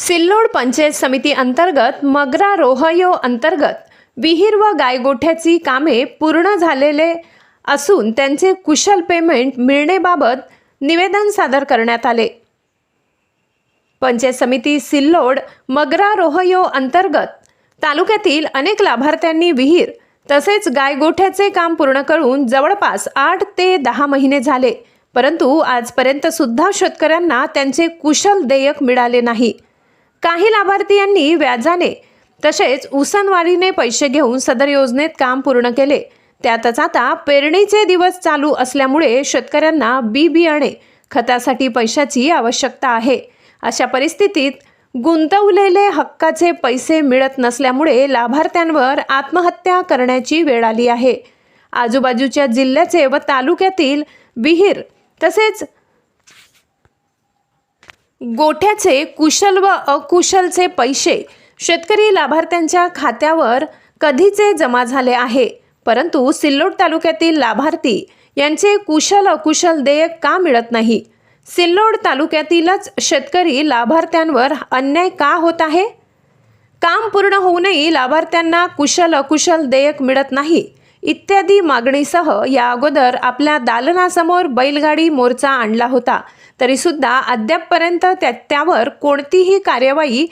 सिल्लोड पंचायत समिती अंतर्गत मगरा रोहयो अंतर्गत विहीर व गायगोठ्याची कामे पूर्ण झालेले असून त्यांचे कुशल पेमेंट मिळणेबाबत निवेदन सादर करण्यात आले. पंचायत समिती सिल्लोड मगरा रोहयो अंतर्गत तालुक्यातील अनेक लाभार्थ्यांनी विहीर तसेच गायगोठ्याचे काम पूर्ण करून जवळपास आठ ते दहा महिने झाले. परंतु आजपर्यंत सुद्धा शेतकऱ्यांना त्यांचे कुशल देयक मिळाले नाही. काही लाभार्थी यांनी व्याजाने तसेच उसनवारीने पैसे घेऊन सदर योजनेत काम पूर्ण केले. त्यातच आता पेरणीचे दिवस चालू असल्यामुळे शेतकऱ्यांना बी बियाणे खतासाठी पैशाची आवश्यकता आहे. अशा परिस्थितीत गुंतवलेले हक्काचे पैसे मिळत नसल्यामुळे लाभार्थ्यांवर आत्महत्या करण्याची वेळ आली आहे. आजूबाजूच्या जिल्ह्याचे व तालुक्यातील विहीर तसेच गोठ्याचे कुशल व अकुशलचे पैसे शेतकरी लाभार्थ्यांच्या खात्यावर कधीचे जमा झाले आहे? परंतु सिल्लोड तालुक्यातील लाभार्थी यांचे कुशल अकुशल देयक का मिळत नाही? सिल्लोड तालुक्यातीलच शेतकरी लाभार्थ्यांवर अन्याय का होत आहे? काम पूर्ण होऊनही लाभार्थ्यांना कुशल अकुशल देयक मिळत नाही. इत्यादी मागणीसह या अगोदर आपल्या दालनासमोर बैलगाडी मोर्चा आणला होता. तरीसुद्धा अद्यापपर्यंत त्या त्यावर कोणतीही कार्यवाही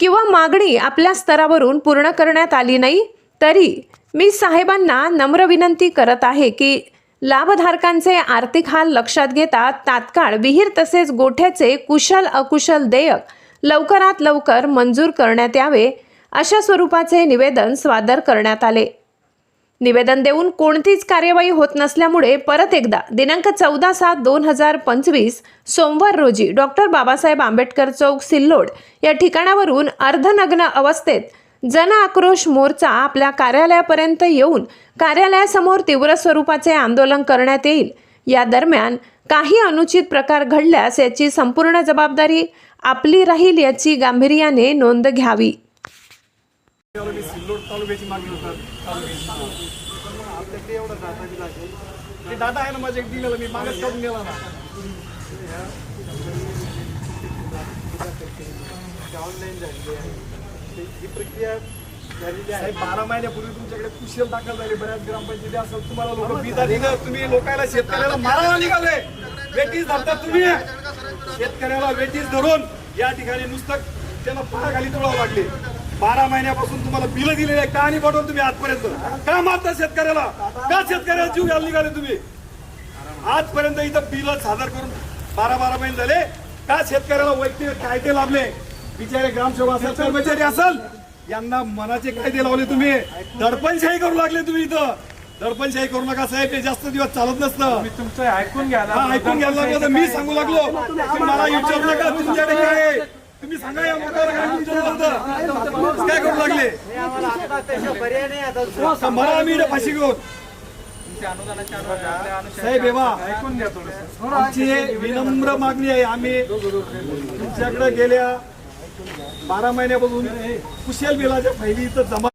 किंवा मागणी आपल्या स्तरावरून पूर्ण करण्यात आली नाही. तरी मी साहेबांना नम्र विनंती करत आहे की लाभधारकांचे आर्थिक हाल लक्षात घेता तात्काळ विहीर तसेच गोठ्याचे कुशल अकुशल देयक लवकरात लवकर मंजूर करण्यात यावे अशा स्वरूपाचे निवेदन सादर करण्यात आले. निवेदन देऊन कोणतीच कार्यवाही होत नसल्यामुळे परत एकदा दिनांक चौदा सात दोन हजार पंचवीस सोमवार रोजी डॉक्टर बाबासाहेब आंबेडकर चौक सिल्लोड या ठिकाणावरून अर्धनग्न अवस्थेत जन आक्रोश मोर्चा आपल्या कार्यालयापर्यंत येऊन कार्यालयासमोर तीव्र स्वरूपाचे आंदोलन करण्यात येईल. या दरम्यान काही अनुचित प्रकार घडल्यास याची संपूर्ण जबाबदारी आपली राहील याची गांभीर्याने नोंद घ्यावी. सिल्लोड तालुक्याची मागणी होतात. तालुक्याची पण मग आपल्याकडे एवढा डाटा दिला असेल ते डाटा आहे ना माझ्या एक दिलेला मी मागच काढून गेला ना. ऑनलाईन झालेली आहे. ही प्रक्रिया झालेली आहे. बारा महिन्यापूर्वी तुमच्याकडे कुशल दाखल झाले बऱ्याच ग्रामपंचायती. असं तुम्हाला लोक बिदा दिलं तुम्ही लोकांना शेतकऱ्याला मारायला निघाले. वेटीस धरतात तुम्ही. शेतकऱ्याला वेटीस धरून या ठिकाणी नुसतं त्यांना पायाखाली तोडावं लागले. बारा महिन्यापासून तुम्हाला बिल दिलेले आहे का आणि पाठवून तुम्ही आजपर्यंत का मारता शेतकऱ्याला? का शेतकऱ्याला जीव घ्यायला निघाले तुम्ही. आजपर्यंत इथं बिल सादर करून बारा बारा महिने झाले. का शेतकऱ्याला वैयक्तिक कायदे लाभले. बिचारे ग्रामसेवक असेल कर्मचारी असेल यांना मनाचे कायदे लावले तुम्ही. दडपणशाही करू लागले तुम्ही इथं. दडपणशाही करू नका साहेब हे जास्त दिवस चालत नसतं. तुमचं ऐकून घ्या ऐकून घ्यायला लागलं तर मी सांगू लागलो. मला विचारू नका तुमच्याकडे काय सांगा या मुद्द्यावर काय करू लागले आता मला मी फाशी घेऊन साहेब हेवा ऐकून घ्या थोडस आमची विनम्र मागणी आहे. आम्ही तुमच्याकडे गेल्या बारा महिन्यापासून कुशल बिलाच्या फायली इथं जमा